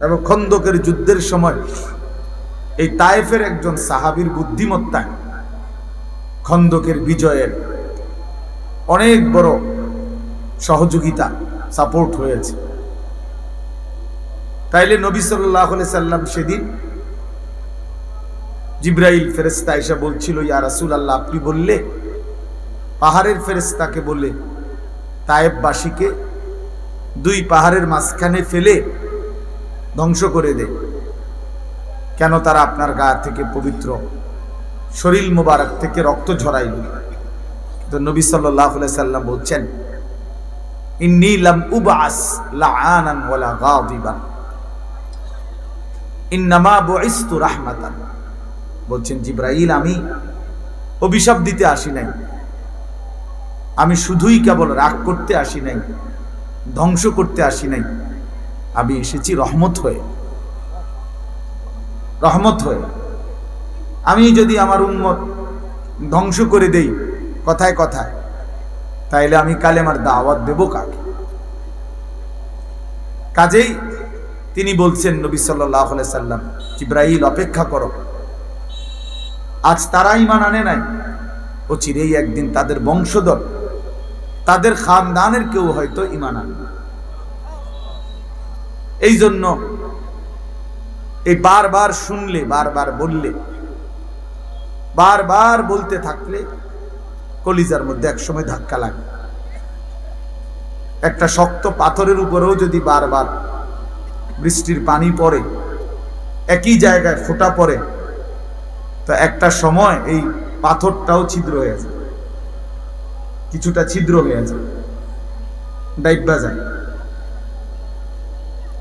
এবং খন্দকের যুদ্ধের সময় এই তায়েফের একজন সাহাবীর বুদ্ধিমত্তায় খন্দকের বিজয়ের অনেক বড় সহযোগিতা সাপোর্ট হয়েছে। তাইলে নবী সাল্লাহ সাল্লাম সেদিন জিব্রাইল ফেরেস্তা এসে বলছিল, ইয়া রাসূল আল্লাহ আপনি বললে? পাহাড়ের ফেরেস্তাকে বলে তায়েববাসীকে দুই পাহাড়ের মাঝখানে ফেলে ধ্বংস করে দে। কেন তারা আপনার গা থেকে পবিত্র? শরীর মোবারক থেকে রক্ত ঝরাইল। তো নবী সাল্লাহ সাল্লাম বলছেন, ইন্নী লাম উবাস লাআনান ওয়ালা গাদিবান। ইন্নামা বুইস্তু রাহমাতান। বলছেন, জিব্রাইল, আমি অভিশাপ দিতে আসি নাই। আমি শুধুই কেবল রাগ করতে আসি নাই, ধ্বংস করতে আসি নাই। আমি এসেছি রহমত হয়ে। রহমত হয়ে। আমি যদি আমার উন্মত ধ্বংস করে দেই, কথায় কথায়, তাইলে আমি কালে আমার দাওয়াত দেব কাকে? কাজেই তিনি বলছেন, নবী সাল্লাহ সাল্লাম, জিব্রাইল, অপেক্ষা করো। আজ তারা ইমান আনে নাই। ও চিরেই একদিন তাদের বংশধর, তাদের খানদানের কেউ হয়তো ইমান আনবে এই জন্য এই বারবার শুনলে, বারবার বললে, বারবার বলতে থাকলে কলিজার মধ্যে একসময় ধাক্কা লাগে। একটা শক্ত পাথরের উপরেও যদি বারবার বৃষ্টির পানি পড়ে, একই জায়গায় ফোটা পড়ে, তো একটা সময় এই পাথরটাও ছিদ্র হয়ে যায়। কিছুটা ছিদ্র হয়ে যায়। ডাইবা যায়।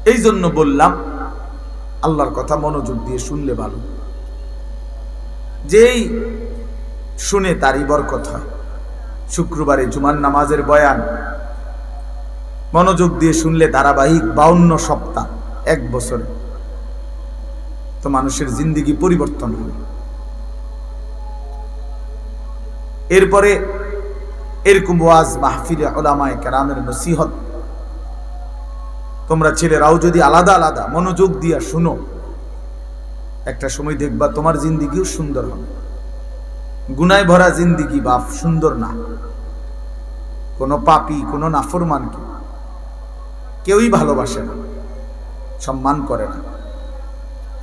এই জন্য বললাম, আল্লাহর কথা মনোযোগ দিয়ে শুনলে ভালো। যেই শুনে তারই বরকত হয়। শুক্রবারে জুমার নামাজের বয়ান। মনোযোগ দিয়ে শুনলে ধারাবাহিক বাউন্ন সপ্তাহ, এক বছরে। তো মানুষের জিন্দিগি পরিবর্তন হবে। এরপরে এরকম ওয়াজ মাহফিলে ওলামায় কেরামের নসিহত তোমরা ছেলেরাও যদি আলাদা আলাদা মনোযোগ দিয়া শুনো, একটা সময় দেখবা তোমার জিন্দিগিও সুন্দর হবে। গুনায় ভরা জিন্দিগি বাপ, সুন্দর না। কোনো পাপি, কোনো নাফরমানকে কেউই ভালোবাসে না, সম্মান করে না।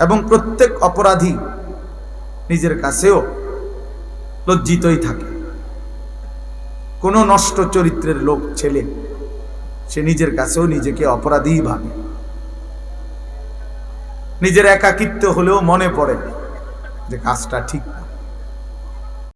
এবং প্রত্যেক অপরাধী নিজের কাছেও লজ্জিতই থাকে। কোনো নষ্ট চরিত্রের লোক, ছেলে সে নিজের কাছেও নিজেকে অপরাধী ভাবে। নিজের একাকিত্ব হলেও মনে পড়ে যে কাজটা ঠিক না।